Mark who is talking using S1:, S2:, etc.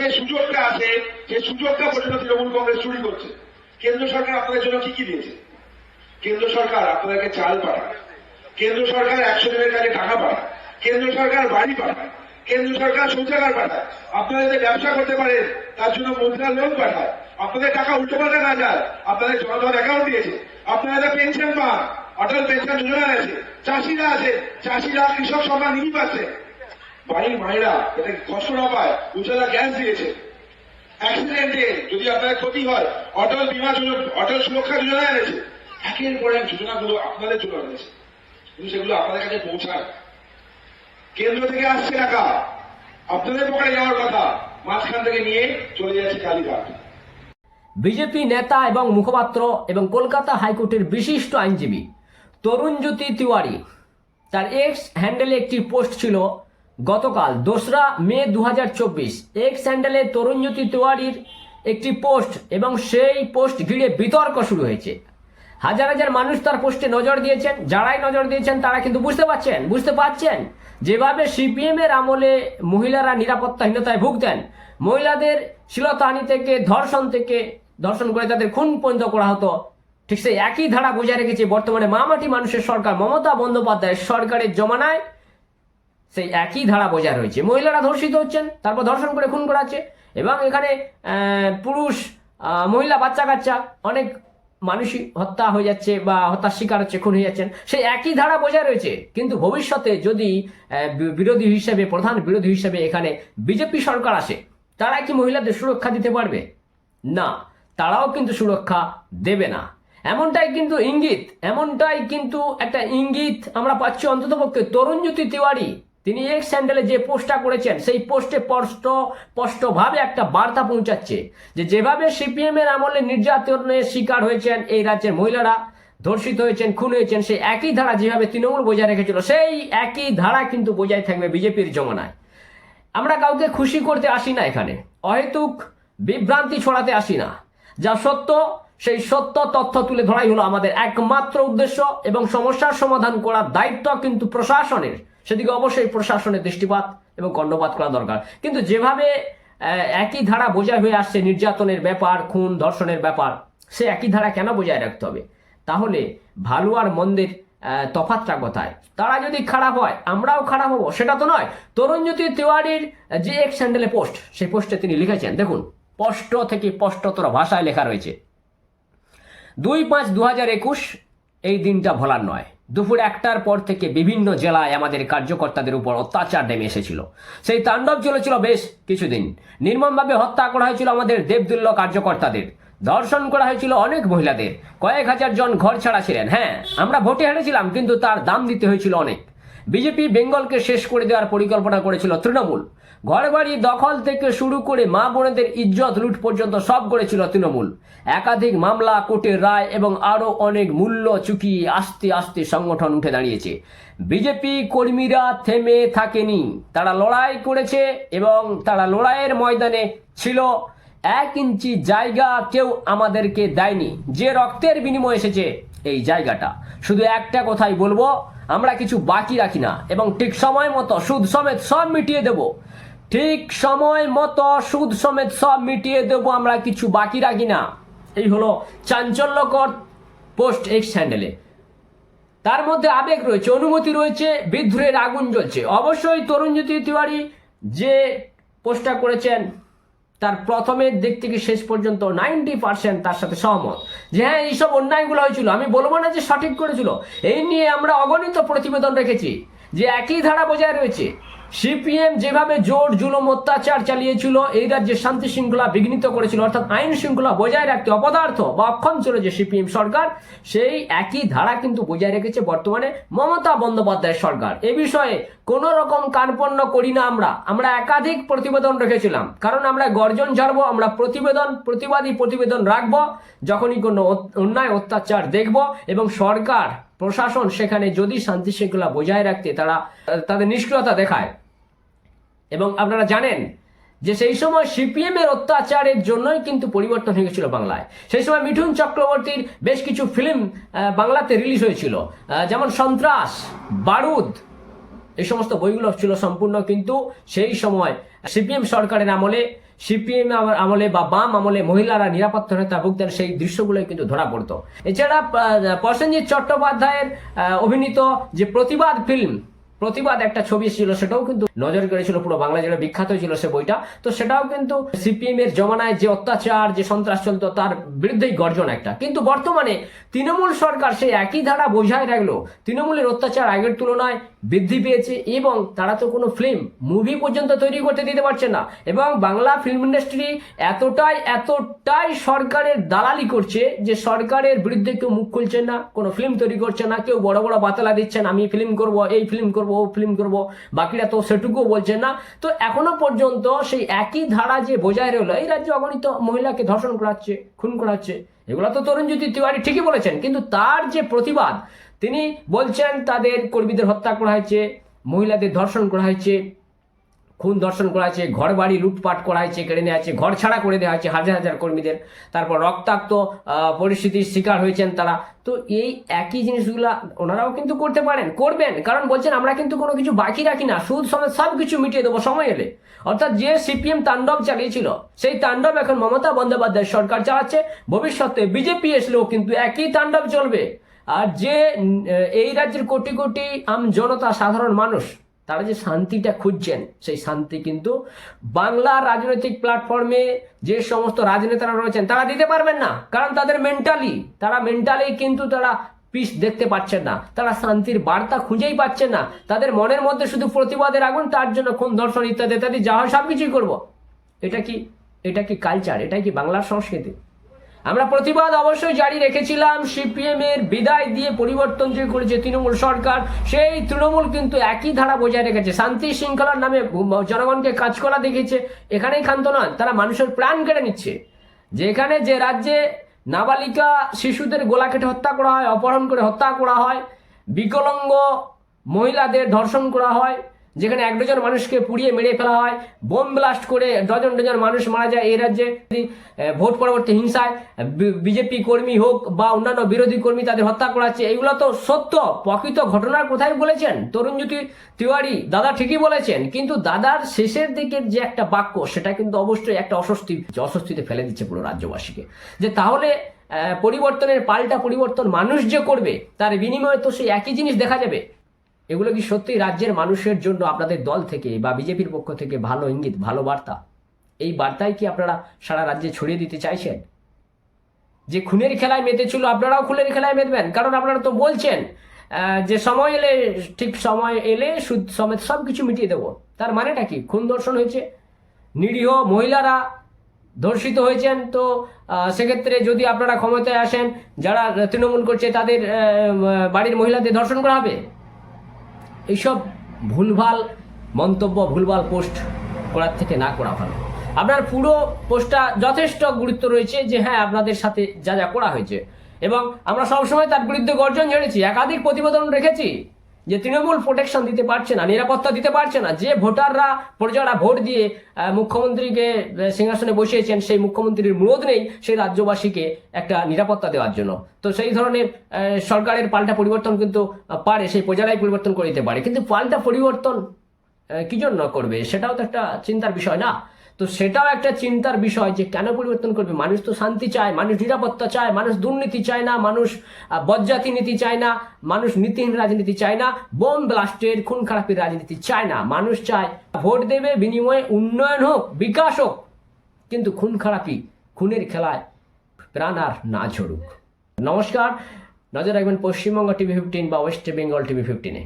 S1: যে সুযোগটা আছে সেই সুযোগটা পর্যন্ত তৃণমূল কংগ্রেস চুরি করছে, কেন্দ্র সরকার আপনাদের জন্য কি কি দিয়েছে? কেন্দ্র সরকার আপনাদেরকে চাল পাঠায়, কেন্দ্র সরকার একশো জনের কাছে টাকা পাঠায়, কেন্দ্র সরকার বাড়ি পাঠায়, কেন্দ্র সরকার শৌচাগার পাঠায়। আপনারা যদি ব্যবসা করতে পারেন, তার জন্য মুদ্রা লোন পাঠায়। আপনাদের টাকা উল্টো পাল্টা না যায়। আপনাদের জনধন অ্যাকাউন্ট দিয়েছে। আপনারা পেনশন পান, অটল পেনশন যোজনা আছে, চাষিরা আছে, চাষিরা কৃষক সম্মান নিধি পাচ্ছে। বাড়ির মায়েরা যাতে কষ্ট না পায় উজ্জ্বলা গ্যাস দিয়েছে। অ্যাক্সিডেন্টে যদি আপনার ক্ষতি হয়, অটল বীমা যোজনা, অটল সুরক্ষা যোজনা এনেছে। একের পর এক যোজনাগুলো আপনাদের জন্য এনেছে। কিন্তু সেগুলো আপনাদের কাছে পৌঁছায়। কেন্দ্র থেকে আসছে টাকা আপনাদের পকেটে যাওয়ার কথা, মাঝখান থেকে নিয়ে চলে যাচ্ছে কালীঘাট।
S2: বিজেপি নেতা এবং মুখপাত্র এবং কলকাতা হাইকোর্টের বিশিষ্ট আইনজীবী তরুণজ্যোতি তিওয়ারি, তার এক্স হ্যান্ডেলে একটি পোস্ট ছিল গতকাল দোসরা মে দু হাজার চব্বিশ এক্স স্যান্ডেলে তরুণজ্যোতি তিওয়ারির একটি পোস্ট এবং সেই পোস্ট ঘিরে বিতর্ক শুরু হয়েছে। হাজার হাজার মানুষ তার পোস্টে নজর দিয়েছেন। যারাই নজর দিয়েছেন, তারা কিন্তু বুঝতে পারছেন বুঝতে পারছেন যেভাবে সিপিএম এর আমলে মহিলারা নিরাপত্তাহীনতায় ভুগতেন। মহিলাদের শিলতাহানি থেকে, ধর্ষণ থেকে, ধর্ষণ করে তাদের খুন পর্যন্ত করা হতো। ঠিক সেই একই ধারা বজায় রেখেছে বর্তমানে মামাটি মানুষের সরকার। মমতা বন্দ্যোপাধ্যায়ের সরকারের জমানায় সেই একই ধারা বজায় রয়েছে। মহিলারা ধর্ষিত হচ্ছেন, তারপর ধর্ষণ করে খুন করাচ্ছে। এবং এখানে পুরুষ মহিলা, বাচ্চা, কাচ্চা, অনেক মানুষই হত্যা হয়ে যাচ্ছে বা হত্যার শিকার হচ্ছে, খুন হয়ে যাচ্ছেন। সেই একই ধারা বজায় রয়েছে। কিন্তু ভবিষ্যতে যদি বিরোধী হিসেবে, প্রধান বিরোধী হিসেবে এখানে বিজেপি সরকার আসে তারা কি মহিলাদের সুরক্ষা দিতে পারবে? না, তারাও কিন্তু সুরক্ষা দেবে না। এমনটাই কিন্তু ইঙ্গিত, এমনটাই কিন্তু একটা ইঙ্গিত আমরা পাচ্ছি অন্ততপক্ষে তরুণজ্যোতি তিওয়ারি তিনি এক্স স্যান্ডেলে যে পোস্টটা করেছেন, সেই পোস্টে স্পষ্ট, স্পষ্টভাবে একটা বার্তা পৌঁছাচ্ছে যে যেভাবে সিপিএম এর আমলে নির্যাতনের শিকার হয়েছেন এই রাজ্যের মহিলারা, ধর্ষিত হয়েছেন, খুন হয়েছেন, সেই একই ধারা যেভাবে তৃণমূল বজায় রেখেছিল, সেই একই ধারা কিন্তু বজায় থাকবে বিজেপির জমানায়। আমরা কাউকে খুশি করতে আসি না এখানে, অহেতুক বিভ্রান্তি ছড়াতে আসি না। যা সত্য, সেই সত্য তথ্য তুলে ধরাই হলো আমাদের একমাত্র উদ্দেশ্য এবং সমস্যার সমাধান করার দায়িত্ব কিন্তু প্রশাসনের সেদিকে অবশ্যই প্রশাসনের দৃষ্টিপাত এবং কর্ণপাত করা দরকার। কিন্তু যেভাবে একই ধারা বজায় হয়ে আসছে নির্যাতনের ব্যাপার খুন ধর্ষণের ব্যাপার সে একই ধারা কেন বজায় রাখতে হবে? তাহলে ভালো আর মন্দের আহ, তফাৎটা কোথায়? তারা যদি খারাপ হয় আমরাও খারাপ হব সেটা তো নয়। তরুণজ্যোতি তিওয়ারির যে এক স্যান্ডেলে পোস্ট সেই পোস্টে তিনি লিখেছেন দেখুন স্পষ্ট থেকে স্পষ্টতর ভাষায় লেখা রয়েছে। দুই পাঁচ দু হাজার একুশ এই দিনটা ভোলার নয়। দুপুর একটার পর থেকে বিভিন্ন জেলায় আমাদের কার্যকর্তাদের উপর অত্যাচার নেমে এসেছিল। সেই তাণ্ডব চলেছিল বেশ কিছুদিন। নির্মমভাবে হত্যা করা হয়েছিল আমাদের দেবদুল্য কার্যকর্তাদের। ধর্ষণ করা হয়েছিল অনেক মহিলাদের। কয়েক হাজার জন ঘর ছাড়া ছিলেন। হ্যাঁ আমরা ভোটে হেরেছিলাম, কিন্তু তার দাম দিতে হয়েছিল অনেক। বিজেপি বেঙ্গলকে শেষ করে দেওয়ার পরিকল্পনা করেছিল তৃণমূল। ঘর বাড়ি দখল থেকে শুরু করে মা বোনেদের ইজ্জত লুট পর্যন্ত সব করেছিল তৃণমূল। একাধিক মামলা, কোর্টের রায় এবং আরও অনেক মূল্য চুকিয়ে আস্তে আস্তে সংগঠন উঠে দাঁড়িয়েছে। বিজেপি কর্মীরা থেমে থাকেনি। তারা লড়াই করেছে এবং তারা লড়াইয়ের ময়দানে ছিল। এক ইঞ্চি জায়গা কেউ আমাদেরকে দেয়নি। যে রক্তের বিনিময়ে এসেছে এই জায়গাটা। শুধু একটা কথাই বলব আমরা কিছু বাকি রাখি না, এবং ঠিক সময় মতো সুদ সমেত সব মিটিয়ে দেব। ঠিক সময় মতো সুদ সমেত সব মিটিয়ে দেব, আমরা কিছু বাকি রাখি না। এই হলো চাঞ্চল্যকর পোস্ট এক্স হ্যান্ডেলে। তার মধ্যে আবেগ রয়েছে অনুমতি রয়েছে, বিদ্রোহের আগুন জ্বলছে। অবশ্যই তরুণজ্যোতি তিওয়ারি যে পোস্টটা করেছেন তার প্রথমের দিক থেকে শেষ পর্যন্ত নাইনটি পার্সেন্ট তার সাথে সহমত। যে হ্যাঁ এইসব অন্যায়গুলো হয়েছিল, আমি বলব না যে সঠিক করেছিল। এই নিয়ে আমরা অগণিত প্রতিবেদন রেখেছি, যে একই ধারা বজায় রয়েছে। সিপিএম যেভাবে জোর জুলুম অত্যাচার চালিয়েছিল, এই রাজ্যে শান্তি শৃঙ্খলা বিঘ্নিত করেছিল, অর্থাৎ আইন শৃঙ্খলা বজায় রাখতে অপদার্থ বা অক্ষম ছিল যে সিপিএম সরকার, সেই একই ধারা কিন্তু বজায় রেখেছে বর্তমানে মমতা বন্দ্যোপাধ্যায়ের সরকার। এ বিষয়ে কোন রকম কানপন্ন করি না আমরা। আমরা একাধিক প্রতিবেদন রেখেছিলাম। কারণ আমরা গর্জন ঝাড়বো, আমরা প্রতিবেদন, প্রতিবাদী প্রতিবেদন রাখব, যখনই কোনো অন্যায়, অত্যাচার দেখব এবং সরকার, প্রশাসন সেখানে যদি শান্তি শৃঙ্খলা বজায় রাখতে তারা, তাদের নিষ্ক্রিয়তা দেখায়। এবং আপনারা জানেন যে সেই সময় সিপিএম এর অত্যাচারের জন্যই কিন্তু পরিবর্তন হয়ে গেছিল বাংলায়। সেই সময় মিঠুন চক্রবর্তীর বেশ কিছু ফিল্ম বাংলাতে রিলিজ হয়েছিল। যেমন সন্ত্রাস, বারুদ এই সমস্ত বইগুলো ছিল সম্পূর্ণ, কিন্তু সেই সময় সিপিএম সরকারের আমলে, সিপিএম আমলে বা বাম আমলে মহিলারা নিরাপত্তাহীনতা ভুগতেন, সেই দৃশ্যগুলোই কিন্তু ধরা পড়তো। এছাড়া প্রসেনজিৎ চট্টোপাধ্যায়ের অভিনীত যে প্রতিবাদ ফিল্ম, প্রতিবাদ একটা ছবি ছিল সেটাও কিন্তু নজর কেড়েছিল পুরো বাংলা জুড়ে, বিখ্যাত ছিল সে বইটা। তো সেটাও কিন্তু সিপিএম এর জমানায় যে অত্যাচার, যে সন্ত্রাস চলতো, তার বিরুদ্ধেই গর্জন একটা। কিন্তু বর্তমানে তৃণমূল সরকার সেই একই ধারা বোঝায় রাখল। তৃণমূলের অত্যাচার আগের তুলনায় বৃদ্ধি পেয়েছে এবং তারা তো কোনো ফিল্ম মুভি পর্যন্ত তৈরি করতে দিতে পারছে না। এবং বাংলা ফিল্ম ইন্ডাস্ট্রি এতটাই এতটাই সরকারের দালালি করছে যে সরকারের বিরুদ্ধে কেউ মুখ খুলছে না, কোনো ফিল্ম তৈরি করছে না, কেউ বড় বড় বাতলা দিচ্ছেন আমি ফিল্ম করব, এই ফিল্ম করব, ও ফিল্ম করব, বাকিরা তো সেটুকুও বলছে না। তো এখনও পর্যন্ত সেই একই ধারা যে বজায় রইল, এই রাজ্যে অগণিত মহিলাকে ধর্ষণ করাচ্ছে, খুন করাচ্ছে, এগুলো তো তরুণজ্যোতি তিওয়ারি ঠিকই বলেছেন, কিন্তু তার যে প্রতিবাদ তিনি বলছেন তাদের কর্মীদের হত্যা করা হয়েছে, মহিলাদের ধর্ষণ করা হয়েছে, খুন দর্শন করা হয়েছে ঘর বাড়ি লুটপাট করা হয়েছে, কেড়ে নেওয়া হয়েছে, ঘর ছাড়া করে দেওয়া হয়েছে হাজার হাজার কর্মীদের। তারপর রক্তাক্ত পরিস্থিতির শিকার হয়েছেন তারা। তো এই একই জিনিসগুলা ওনারাও কিন্তু করতে পারেন, করবেন। কারণ বলছেন, আমরা কিন্তু কোনো কিছু বাকি রাখি না, সুদ সমেত সব কিছু মিটিয়ে দেবো, সময় এলে। অর্থাৎ যে সিপিএম তাণ্ডব চালিয়েছিল, সেই তাণ্ডব এখন মমতা বন্দ্যোপাধ্যায় সরকার চালাচ্ছে। ভবিষ্যতে বিজেপি এসলেও কিন্তু একই তাণ্ডব চলবে। আর যে এই রাজ্যের কোটি কোটি আম জনতা, সাধারণ মানুষ, তারা যে শান্তিটা খুঁজছেন, সেই শান্তি কিন্তু বাংলা রাজনৈতিক প্ল্যাটফর্মে যে সমস্ত রাজনেতারা রয়েছেন, তারা দিতে পারবেন না। কারণ তাদের মেন্টালি তারা মেন্টালি কিন্তু তারা পিস দেখতে পাচ্ছেন না। তারা শান্তির বার্তা খুঁজেই পাচ্ছেন না। তাদের মনের মধ্যে শুধু প্রতিবাদের আগুন, তার জন্য খুন, ধর্ষণ ইত্যাদি ইত্যাদি, যা হয় সব কিছুই করব। এটা কি এটা কি কালচার এটা কি বাংলার সংস্কৃতি? আমরা প্রতিবাদ অবশ্যই জারি রেখেছিলাম, সিপিএম এর বিদায় দিয়ে পরিবর্তন যে করেছে তৃণমূল সরকার, সেই তৃণমূল কিন্তু একই ধারা বজায় রেখেছে। শান্তি শৃঙ্খলার নামে জনগণকে কাজ করা দেখেছে এখানেই ক্ষান্ত নয়, তারা মানুষের প্রাণ কেড়ে নিচ্ছে। যেখানে যে রাজ্যে নাবালিকা শিশুদের গোলা কেটে হত্যা করা হয়, অপহরণ করে হত্যা করা হয়, বিকলঙ্গ মহিলাদের ধর্ষণ করা হয় যেখানে এক ডজন মানুষকে পুড়িয়ে মেরে ফেলা হয়, বোম ব্লাস্ট করে ডজন ডজন মানুষ মারা যায় এই রাজ্যে। ভোট পরবর্তী হিংসায় বিজেপি কর্মী হোক বা অন্যান্য বিরোধী কর্মী তাদের হত্যা করা হচ্ছে এগুলো তো সত্য। প্রকৃত ঘটনার কোথায় বলেছেন? তরুণজ্যোতি তিওয়ারি, দাদা ঠিকই বলেছেন, কিন্তু দাদার শেষের দিকের যে একটা বাক্য, সেটা কিন্তু অবশ্যই একটা অস্বস্তি অস্বস্তিতে ফেলে দিচ্ছে পুরো রাজ্যবাসীকে। যে তাহলে পরিবর্তনের পাল্টা পরিবর্তন মানুষ যে করবে, তার বিনিময়ে তো সেই একই জিনিস দেখা যাবে। এগুলো কি সত্যি রাজ্যের মানুষের জন্য আপনাদের দল থেকে বা বিজেপির পক্ষ থেকে ভালো ইঙ্গিত, ভালো বার্তা? এই বার্তাই কি আপনারা সারা রাজ্যে ছড়িয়ে দিতে চাইছেন? যে খুনের খেলায় মেতেছিল, আপনারাও খুনের খেলায় মেতবেন। কারণ আপনারা তো বলছেন যে সময় এলে, ঠিক সময় এলে সুদ সমেত সব কিছু মিটিয়ে দেবো। তার মানেটা কি? খুন দর্শন হয়েছে? নিরীহ মহিলারা ধর্ষিত হয়েছেন তো সেক্ষেত্রে যদি আপনারা ক্ষমতায় আসেন, যারা তৃণমূল করছে, তাদের বাড়ির মহিলাদের ধর্ষণ করা হবে? এইসব ভুলভাল মন্তব্য, ভুলভাল পোস্ট করার থেকে না করা ভালো। আপনার পুরো পোস্টটা যথেষ্ট গুরুত্ব রয়েছে যে হ্যাঁ আপনাদের সাথে যা যা করা হয়েছে। এবং আমরা সবসময় তার বিরুদ্ধে গর্জন ঝেড়েছি, একাধিক প্রতিবেদন রেখেছি। যে তৃণমূল প্রোটেকশন দিতে পারছে না, নিরাপত্তা দিতে পারছে না, যে ভোটাররা প্রজারা ভোট দিয়ে মুখ্যমন্ত্রীকে সিংহাসনে বসিয়েছেন, সেই মুখ্যমন্ত্রীর মুরদ নেই সেই রাজ্যবাসীকে একটা নিরাপত্তা দেওয়ার জন্য। তো সেই ধরনের সরকারের পাল্টা পরিবর্তন কিন্তু পারে, সেই প্রজারাই পরিবর্তন করে দিতে পারে। কিন্তু পাল্টা পরিবর্তন কি জন্য করবে? সেটাও তো একটা চিন্তার বিষয় না। তো সেটাও একটা চিন্তার বিষয় যে কেন পরিবর্তন করবে? মানুষ তো শান্তি চায়, মানুষ নিরাপত্তা চায়, মানুষ দুর্নীতি চায় না, মানুষ বজ্জাতি নীতি চায় না, মানুষ নীতিহীন রাজনীতি চায় না, বোম ব্লাস্টের খুন খারাপের রাজনীতি চায় না। মানুষ চায় ভোট দেবে, বিনিময়ে উন্নয়ন হোক, বিকাশ হোক, কিন্তু খুন খারাপি খুনের খেলায় প্রাণ আর না ঝরুক। নমস্কার, নজর রাখবেন পশ্চিমবঙ্গ টিভি ফিফটিন বা ওয়েস্ট বেঙ্গল টিভি ফিফটিনে